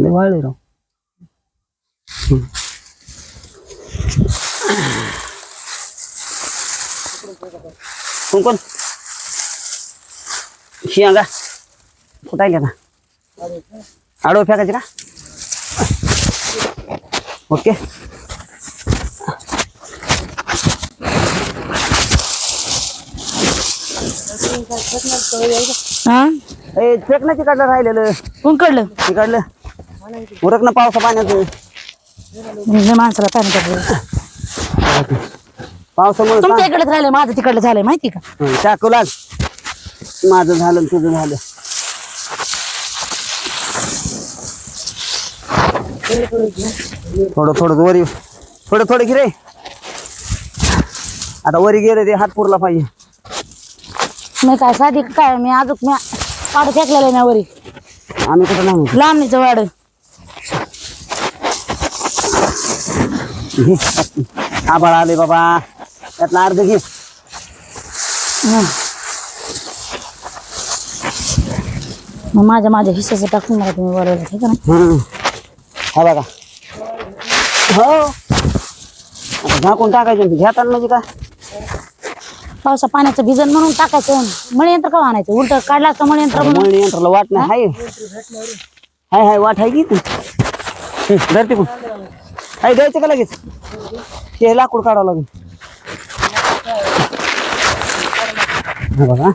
लय वाळले राव. कोण कोण? शिंगा फुटायला का आडवं फेकायचे का? ओके. हा? ए फेक नाही तिकडलं राहिलेलं. कोण कडलं तिकडलं उरक ना पावसा पाण्याचं. म्हणजे माणसाला पाणी टाकलं. पावसामुळे तुमच्या इकडेच राहिलं माझं तिकडलं झालंय माहिती का? हं, टाकू लाग माझं झालं आणि तुझं झालं. थोडं थोडं वरी थोडं थोडं घे रे. आता वरी गेले ते हात पुरला पाहिजे. मी काय साधी काय? मी अजून मी पाड फेकलेलं ना वरी. आम्ही कुठं नाही. लांबणीचं वाड. आबाळ आले बाबा. त्यातला अर्ध घे. मग माझ्या माझ्या हिस्साचं टाकून मला तुम्ही बरोबर ठीक आहे ना? हं. बघा. हो. आता झाकून टाकायचं घेताना म्हणजे काय पावसा पाण्याचं भिजन म्हणून टाकायचं मळी यंत्र का आणायचं? उलट काढला असतं मळी यंत्र म्हणून. मळणी यंत्राला वाट नाही हाय. हाय हाय वाट आहे की तू हं, हाय द्यायचं का लगेच? ते लाकूड काढावं लागेल. हा बघा.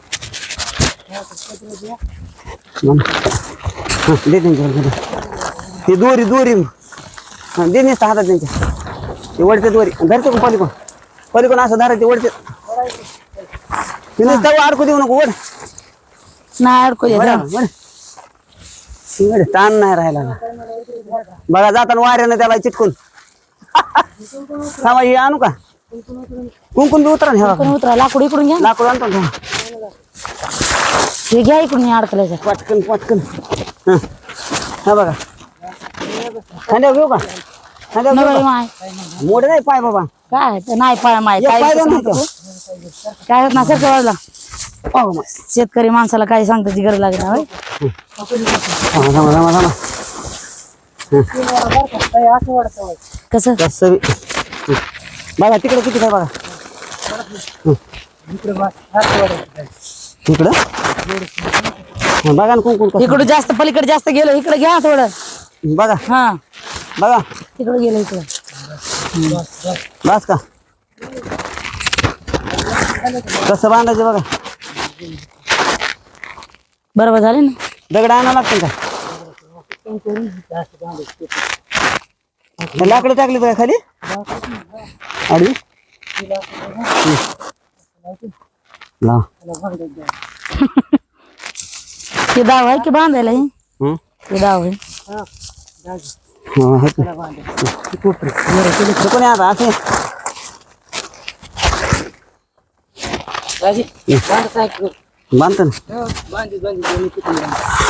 हं, दे. ते दोरी दोरी. हं, दे नसतं हातात त्यांच्या. ते वडते दोरी. धरते का पलीकडून पलीकडून असं धरायचे वडते ते नुसतं अडकू देऊ नको वड. नाही अडकू दे ताण नाही राहिला ना. बघा जाताना वाऱ्यानं त्याला चिटकून. थांबा हे आणू का कुंकुन बी उतरा ना हे. उतरा लाकूड इकडून घ्या लाकूड आणतो ना. हे घ्या इकडून अडकल्याचं पटकन पटकन हं. हा बघा खांद्यावर घेऊ का खांद्यावर घेऊ नवरी का? माय मोठे नाही पाय बाबा काय ते नाही पाय माय एक काय पाय नाही म्हणतो तू? काय होत ना सर वाजला पाहू मग. शेतकरी माणसाला काही सांगताची गरज नाही होय? थांबा थांबा थांबा थांबा कसं? कसं. बघा तिकडे किती काय बघा. हं. तिकडं. बघा ना कुंकुन कसं इकडं जास्त पलीकडे जास्त गेलं इकडे घ्या थोडं. बघा. हा. बघा. तिकडे गेलं इकडं. बस का? कसं बांधायचं बघा. बरोबर झाले ना? दगड आणा लागतील का? लाकडं टाकली का खाली आडवी लाव. ते दाव आहे की बांधायला हे? हं? ते दाव आहे हं, आहेत ना. हे कोणी आता असे बांधतो ना.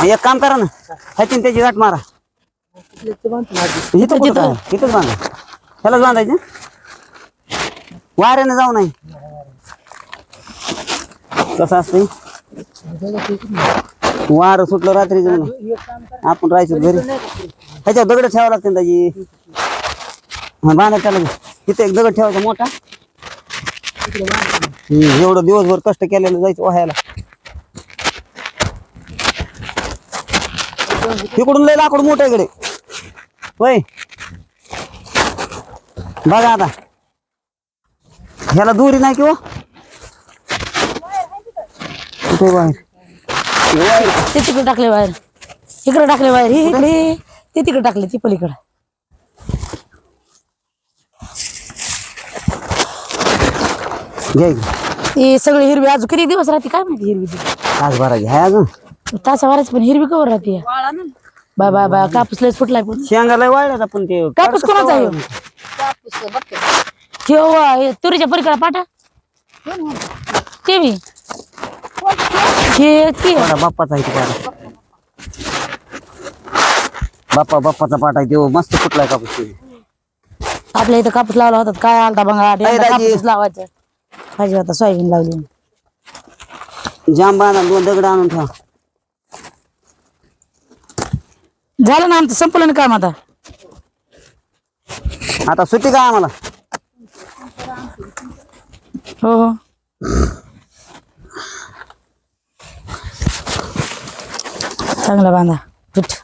एक काम करा ना. ह्याची त्याची गाठ मारा. इथं कुठं इथंच बांधा. ह्यालाच बांधायचं? वाऱ्याने जाऊ नाही कसं असतं वारं सुटलं आपण राहायचं घरी. ह्याच्यावर दगड ठेवावं लागते त्याची हा बांधा त्याला. इथे एक दगड ठेवायचा मोठा. हम्म, एवढं दिवसभर कष्ट केलेलं जायचं वाहायला. इकडून लय लाकूड मोठं इकडे. होय. बघा आता. ह्याला दुरी नाही किंवा? कुठे बाहेर. ते तिकडे टाकले बाहेर. इकडे टाकले बाहेर. हे इकडे. ते तिकडे टाकले ती पलीकडे. इकडे. ती सगळी हिरवी अजून किती दिवस राहते? काय माहिती हिरवी? ती तास भरा घ्या अजून? तासावरच पण हिरवी कवर राहते. बाय बाय कापूस लयच फुटलाय पण. शेंगा लय वाळल्यात आपण ते. कापूस कोणाचा आहे ह्यो? ह्यो वा, हे तुरीच्या पलीकडे पाटा ते बी हे ते. पाडा बाप्पाचा आहे बाप्पा बाप्पाचा पाटा आहे तो. मस्त फुटलाय कापूस ते. आपल्या इथं कापूस लावला होता काय आलता दाजी. कापूस लावायचं. पाहिजे आता सोयाबीन लावली. जाम बांधा दोन दगड आणून ठेवा. झालं ना आमचं संपलं ना काम आता? आता सुट्टी का आम्हाला? हो हो. चांगला बांधा पीठ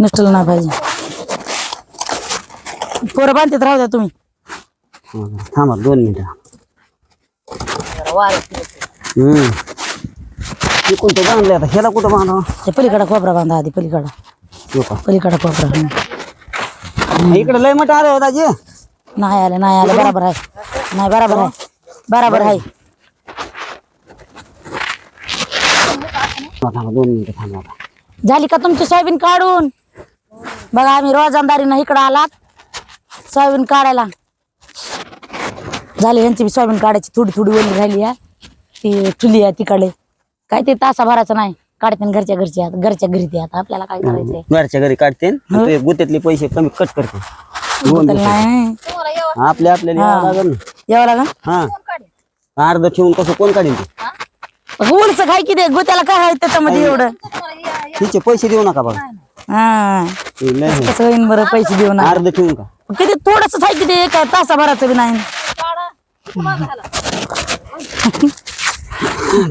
नष्टलं नाही पाहिजे. पोरं बांधतात राहू द्या तुम्ही. हं, थांबा दोन मिनिटं. हम्म. हे कोणतं बांधलं आता? ह्याला कुठं बांधावं? ते पलीकडा कोपरा बांधा आधी पलीकडा. हो का? पलीकडा कोपरा. हं. इकडे लय मोठं आलं होता जे नाही आलं नाही आलं. बराबर आहे. नाही बराबर आहे. बराबर आहे. थांबा दोन मिनिटं थांबा आता. झाली का तुमची सोयाबीन काढून? बघा आम्ही रोजंदारीनं इकडं आलात. सोयाबीन काढायला. झाली यांची बी सोयाबीन काढायची. थोडी थोडी ओली राहिली आहे. ती ठुली आहे तिकडे. काय ते तासा भरायचं नाही. काढते न घरच्या घरची आता घरच्या घरी ते आता. आपल्याला काय करायचंय? घरच्या घरी काढते ते गुत्यातले पैसे कमी कट करते दोन बोतल नाही. आपल्या आपल्याला यावं लागेल ना. यावं लागन हा. अर्ध ठेवून कसं कोण काढीन ते? उलच काय किती गोत्याला काय आहे त्याच्यामध्ये एवढं? तिचे पैसे देऊ नका बघा हा. ते लय आहे. कसं होईन बरं पैसे देऊ ना अर्ध ठेवून का? किती थोडस आहे किती? एका तासा भरायचं बी नाही.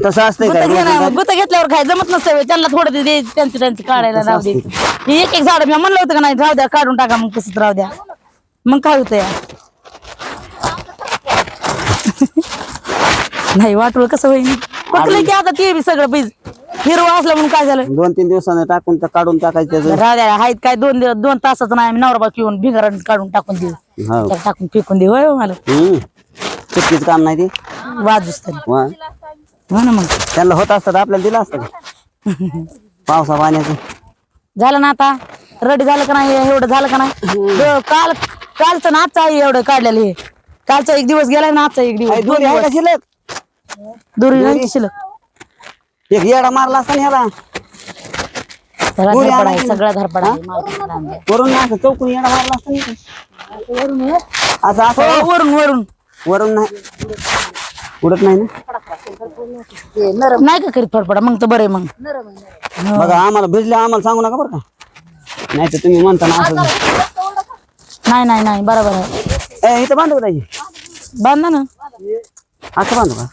तसं असतंय काय? ना, गुत्ता घेतल्यावर काय जमत नसतं. त्यांना थोडं दे त्यांचं त्यांचं काढायला राहू दे. हे एक एक झाड मी म्हणलं होतं का नाही राहू द्या काढून टाका मग तसंच राहू द्या. मग काय होतं या नाही वाटलं कसं होईल? पटलं की आता ते बी सगळं बीज हिरवं असलं म्हणून काय झालं? दोन तीन दिवसानं टाकून तर काढून टाकायचं त्याचं. राहू द्या आहेत काय दोन दिवस दोन तासाचं नाही आम्ही नवरा येऊन भिंगारण काढून टाकून देऊ. हो. त्याला टाकून फेकून देऊ होय हो मला. हम्म. चुकीच काम नाही ते. वाजूच तरी. वा. हो ना मग. त्यांना होत असतं तर आपल्याला दिलं असतं का? पावसा पाण्याचं. झालं ना आता? रेडी झालं का नाही? एवढं झालं का नाही? काल कालचं ना आजचं आहे एवढं काढलेलं हे कालचा एक दिवस गेलाय ना आजचा एक दिवस. दोन दोरी आहे का दिवस. शिल्लक? दोरी नाही शिल्लक. एक येडा मारला असता ना ह्याला. त्याला दोरी धरपड आहे आणायची. सगळं धरपड आहे. वरून ना असं चौकून येडा मारला असता ना असं असं? हो, वरून वरून. वरून नाही. उडत नाही ना? नाही का करीत फडफडा? मग तर बरं आहे मग. बघा आम्हाला भिजले आम्हाला सांगू नका बरं का? नाही तर तुम्ही म्हणता ना असं. नाही नाही नाही बरोबर आहे. ए, इथं बांधू का त्याची बांधा ना. असं बांधू का?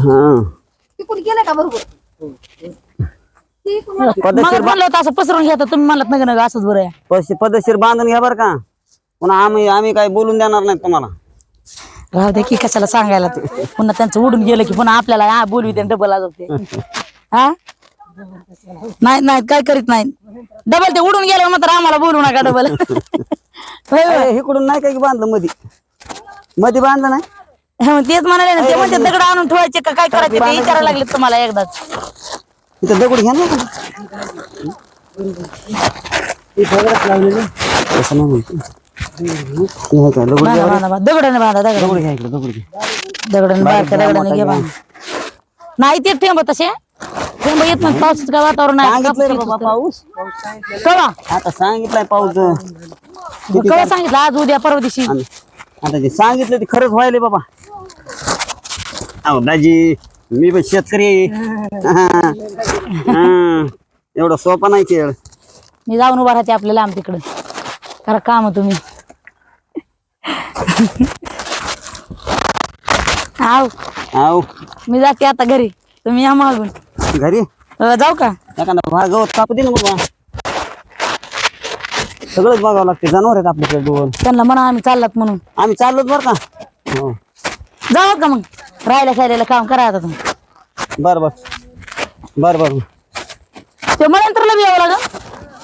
हा म्हणलं होतं असं पसरून तुम्ही म्हणलात नका नका असंच बरं आहे. पद्धतशीर बांधून घ्या बरं का. पुन्हा आम्ही आम्ही काही बोलून देणार नाही तुम्हाला. राहू दे की कशाला सांगायला ते. पुन्हा त्यांचं उडून गेलं की पुन्हा आपल्याला हा बोलवी ते डबल ते हा? नाही नाही काय करीत नाही. डबल ते उडून गेलं मात्र आम्हाला बोलू नका डबल. ए, इकडून नाही काही बांधलं मधी? मधी बांधलं नाही? तेच म्हणाले ना ते म्हणते दगड आणून ठेवायचे का काय करायचे ते विचारायला लागले तुम्हाला एकदाच. इथं दगड घ्या ना तसं नाही म्हणतो हे आहे का, दगड बांधा बांधा बांधा दगडाने बांधा दगड दगड घ्या इकडे दगड घ्या दगडाने बारक्या दगडाने घे बांधा। नाही ते ठेंब तसे ठेंब येत नाही पावसाचं काय वातावरण आहे सांगितलंय रे बाबा पाऊस कवा? आता सांगितलंय पाऊस कवा सांगितलं आज उद्या परवा दिवशी। आणि आता जे सांगितलं ते खरंच व्हायले बाबा। अहो दाजी। मी पण शेतकरी आहे. हा. एवढं सोपा नाही खेळ मी जाऊन उभा राहते आपल्याला आम तिकडं. करा काम तुम्ही. आव आहो मी जाते आता घरी. तुम्ही या मागून. घरी? अं, जाऊ का? एखादा भाग गवत कापू दे ना बाबा. सगळंच बघावं लागते. जनावर आहेत आपल्याकडे दोन. त्यांना म्हणा आम्ही चाललात म्हणून. आम्ही चाललोच बरं का. हो. जाऊ का मग? राहायला खायला काम करा आता तुम्ही. बर बर. बर बर. ते मळयंत्राला बी यावं लागं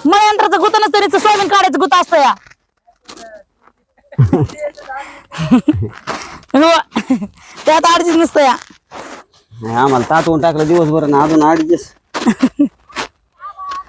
मळयंत्राचं गुत नसतं सोयाबीन काढायचं गुत असतं या. हो. त्यात अडचण नसतं या. नाही, आम्हाला ताटवून टाकलं दिवसभर ना अजून अडीच